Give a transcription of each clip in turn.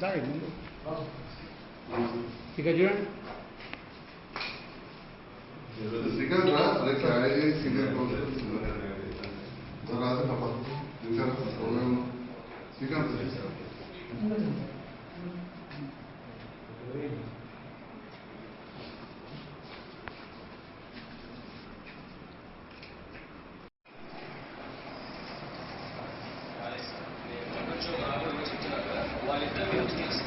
దాయి ముందు ఇక చూడండి Srikanth Olha, também tem esse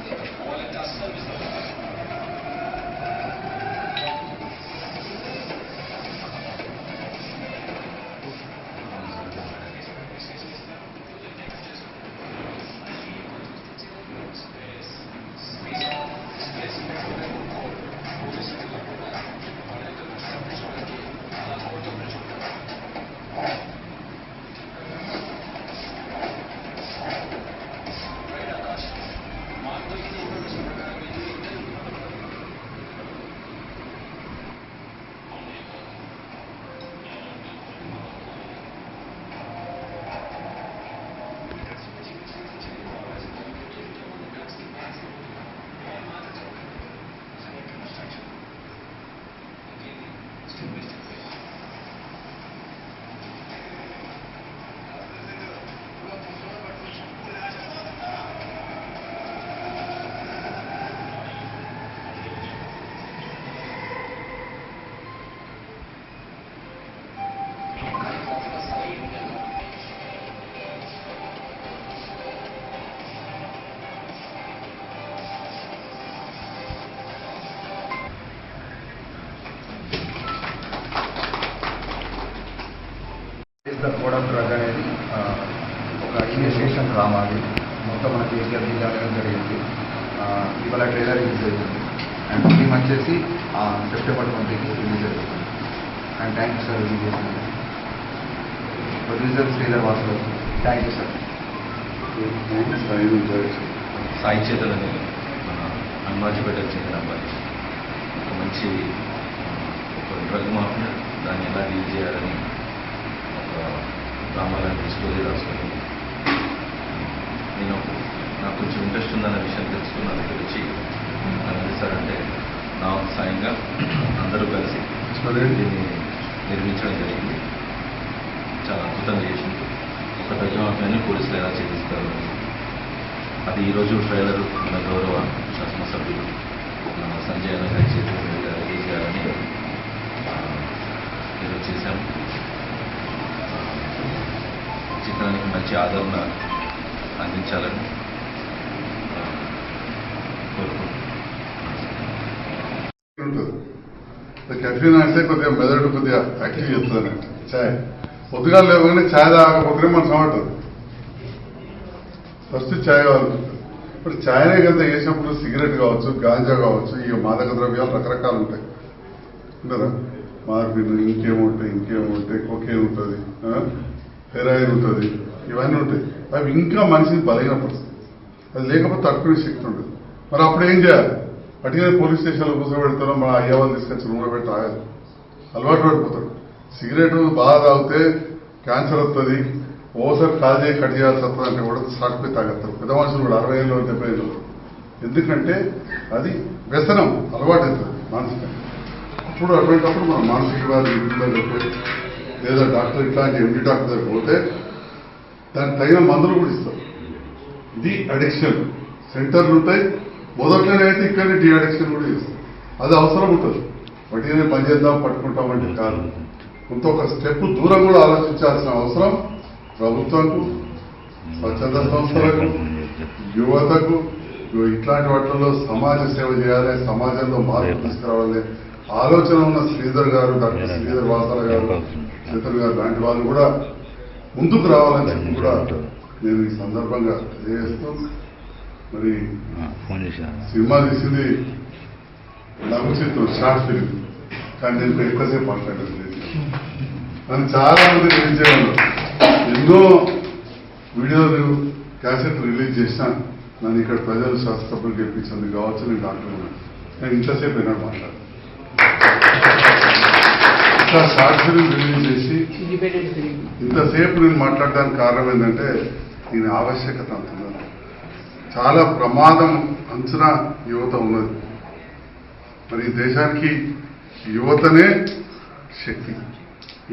ఒక ఇనిషియేషన్ డ్రామా అది మొత్తం మన కేసీఆర్ జిల్లాలో జరిగింది. ఇవాళ ట్రైలర్ రిలీజ్ అవుతుంది అండ్ ఫిలిం వచ్చేసి ఆ, సెప్టెంబర్ ట్వంటీకి రిలీజ్ అవుతుంది and thank you sir release చేసింది producer Sridhar Vasu thank you sir. Sai చేతులు అని మన హనుమాజిపేటకు చెందిన అబ్బాయి ఒక మంచి ఒక డ్రగ్ మాఫియా దాన్ని ఎలా డీల్ చేయాలని ఒక డ్రామాలాంటి స్టోరీ రాసుకొని కొంచెం ఇంట్రెస్ట్ ఉందన్న విషయం తెలుసుకుని గురించి దగ్గర నా సాయంగా అందరూ కలిసి దీన్ని నిర్మించడం జరిగింది. చాలా అద్భుతంగా చేసింది. ఒక డ్రగ్ పోలీసులు ఎలా చేపిస్తారు అది ఈరోజు ట్రైలర్ మన గౌరవ శాసనసభ్యులు మన సంజయ్ గారి చేతుల రిలీజ్ చేయాలని ఈరోజు చేశాం. చిత్రానికి మంచి ఆదరణ అందించాలని కెఫీన్ అంటే కొద్దిగా మెదడు కొద్దిగా యాక్టివ్ చేస్తుంది అన్నట్టు. ఛాయ్. పొద్దుగా లేవగానే ఛాయ్ తాగకపోతే మన సమాటది ఫస్ట్ ఛాయ్ కావాలనుకుంటుంది. ఇప్పుడు ఛాయ్నే కనుక వేసినప్పుడు సిగరెట్ కావచ్చు గాంజా కావచ్చు ఇక మాదక ద్రవ్యాలు రకరకాలు ఉంటాయి. ఉండరా మార్పిన్ ఇంకేముంటాయి ఇంకేముంటాయి కొకేన్ ఉంటుంది హెరాయిన్ ఉంటుంది ఇవన్నీ ఉంటాయి. అవి ఇంకా మనిషిని బలహీనపరుస్తాయి. అది లేకపోతే తట్టుకునే శక్తి ఉండదు. మరి అప్పుడు ఏం చేయాలి? అటుగానే పోలీస్ స్టేషన్లో కూర్చోబెడతారో మా అయ్య వాళ్ళు తీసుకొచ్చి రూమ్లో పెట్టి తాగాలి. అలవాటు పడిపోతాడు. సిగరెట్ బాగా తాగితే క్యాన్సర్ వస్తుంది. ఓసారి కాల్ చేయి కట్ చేయాల్సి వస్తుంది అంటే కూడా సాటిపోయి తాగేస్తారు. పెద్ద మనుషులు కూడా అరవై ఏళ్ళు డెబ్బై ఏళ్ళు. ఎందుకంటే అది వ్యసనం అలవాటు అవుతుంది మానసికంగా అప్పుడు అటువంటిప్పుడు మనం మానసిక వ్యాధి లేదా డాక్టర్ ఇట్లాంటి ఎండి డాక్టర్ దగ్గర పోతే దానికి తగిన మందులు కూడా ఇస్తారు. ఇది అడిక్షన్. సెంటర్లు ఉంటాయి మొదట్లోనే అయితే ఇక్కడ డిఆర్ఎక్షన్ కూడా చేస్తాం అది అవసరం ఉంటుంది. వడ్డీనే పని చేద్దాం పట్టుకుంటాం అంటే కాదు. కొంత ఒక స్టెప్ దూరం కూడా ఆలోచించాల్సిన అవసరం ప్రభుత్వంకు స్వచ్ఛంద సంస్థలకు యువతకు ఇట్లాంటి వాటిల్లో సమాజ సేవ చేయాలి సమాజంలో మార్పు తీసుకురావాలి. ఆలోచన ఉన్న శ్రీధర్ గారు డాక్టర్ శ్రీధర్ వాసాల గారు శ్రీధర్ గారు లాంటి వాళ్ళు కూడా ముందుకు రావాలని చెప్పి కూడా నేను ఈ సందర్భంగా తెలియజేస్తూ మరి ఫోన్ చేశాను. సినిమా తీసింది లఘు చిత్రం షార్ట్ ఫిలిం కానీ నేను ఎక్కువసేపు మాట్లాడలేదు. నన్ను చాలా మంది రిలీజ్ చేయడం ఎన్నో వీడియోలు క్యాసెట్ రిలీజ్ చేసిన నన్ను ఇక్కడ ప్రజలు శాస్త్రసభ్యులు గెలిపించింది కావచ్చు నేను డాక్టర్ ఉన్నాను. నేను ఇంతసేపు అయినా మాట్లాడు ఇట్లా షార్ట్ ఫిలిం రిలీజ్ చేసి ఇంతసేపు నేను మాట్లాడడానికి కారణం ఏంటంటే దీని ఆవశ్యకత అంటున్నాను చాలా ప్రమాదం అంచనా యువత ఉన్నది. మరి ఈ దేశానికి యువతనే శక్తి.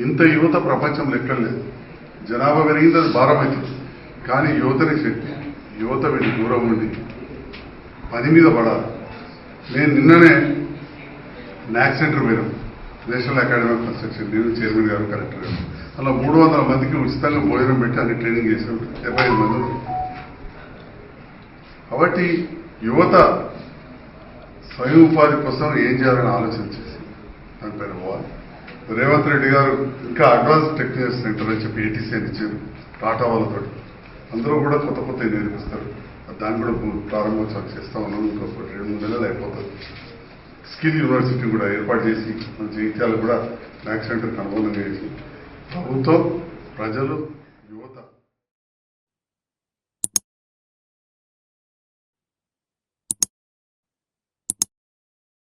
ఇంత యువత ప్రపంచంలో ఎక్కడ లేదు. జనాభా పెరిగింది అది భారం అవుతుంది. కానీ యువతనే శక్తి. యువత వెళ్ళి దూరం ఉండి పని మీద పడాలి. నేను నిన్ననే న్యాక్ సెంటర్ పోయినాం. National academy of construction. నేను చైర్మన్ గారు కలెక్టర్ గారు. అలా మూడు వందల మందికి ఉచితంగా భోజనం పెట్టి అన్ని ట్రైనింగ్ చేశాను డెబ్బై ఐదు మంది కాబట్టి యువత స్వయం ఉపాధి కోసం ఏం చేయాలని ఆలోచన చేసి దానిపైన పోవాలి రేవంత్ రెడ్డి గారు ఇంకా అడ్వాన్స్ టెక్నాలజీ సెంటర్ అని చెప్పి ఏటీసీ అని ఇచ్చారు టాటా వాళ్ళతో అందరూ కూడా కొత్త కొత్త నేర్పిస్తారు. దాన్ని కూడా ప్రారంభోత్సవం చేస్తా ఉన్నాం ఇంకొక రెండు మూడు నెలలు అయిపోతుంది స్కిల్ యూనివర్సిటీ కూడా ఏర్పాటు చేసి మన జీవితాలు కూడా మ్యాక్స్ సెంటర్కి అనుబంధంగా చేసి ప్రభుత్వం ప్రజలు